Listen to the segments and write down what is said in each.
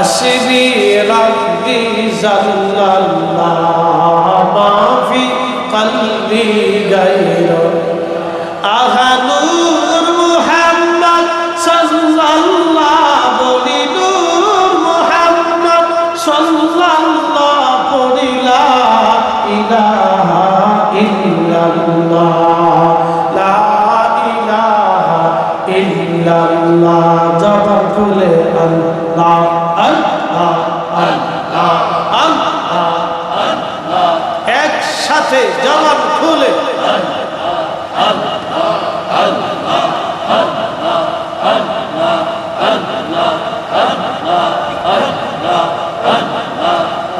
حسبي ربي زل الله ما في قلبي غير أهل نور محمد صلى الله بولي نور محمد صلى الله بولي لا إله إلا الله জবান খুলে।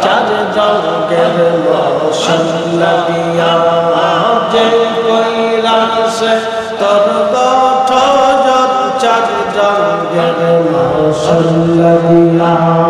চার জগের মশল্লা দিয়া যে কৈলাসে তোর গঠ চার জগের মশল্লা দিয়া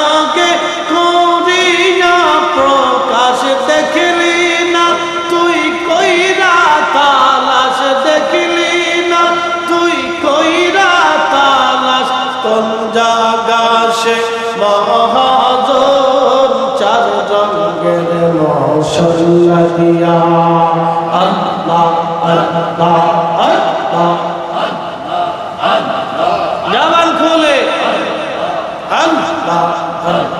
এক জাগে করিয়া প্রকাশ দেখলি না, তুই কইরা তালাশ দেখলি না, তুই কইরা তালাশ, কোন জাগা সে মহাজন, চার রঙের মশল্লা দিয়া আল্লাহ আল্লাহ আল্লাহ জবান খুলে আল্লাহ আল্লাহ যে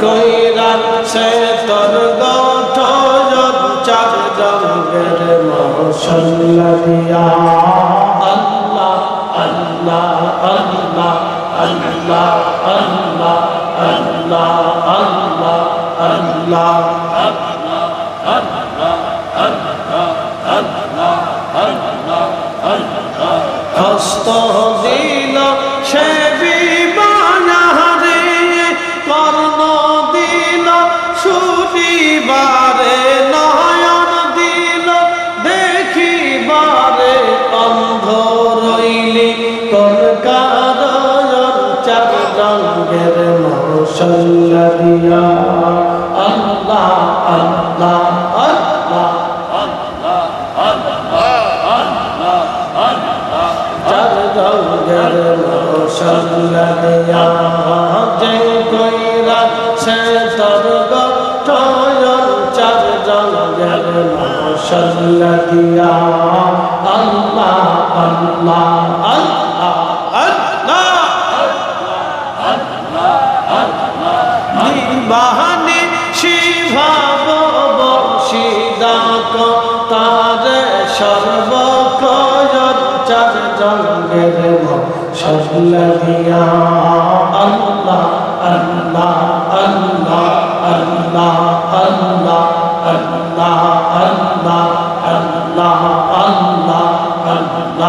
কইরা সে তোর গঠ চার রঙের মশল্লা দিয়া আল্লাহ আল্লাহ আল্লাহ আল্লাহ আল্লাহ আল্লাহ আল্লাহ আল্লাহ হস্ত দিল রঙের মশল্লা দিয়া আল্লাহ আল্লাহ আল্লাহ চার রঙের মশল্লা দিয়া যে কইরা সে তোর গঠন চার রঙের মশল্লা দিয়া আল্লাহ আল্লাহ আল্লাহ। বাহানি শিভাব বসিদাক তার সর্বকর চার জঙ্গের মশল্লা দিয়া আল্লাহ আল্লাহ আল্লাহ আল্লাহ আল্লাহ আল্লাহ আল্লাহ আল্লাহ আল্লাহ আল্লাহ আল্লাহ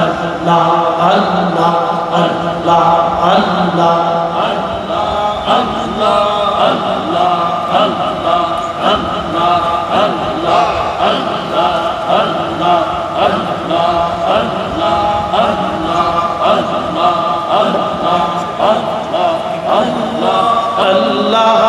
আল্লাহ আল্লাহ আল্লাহ আল্লাহ Allah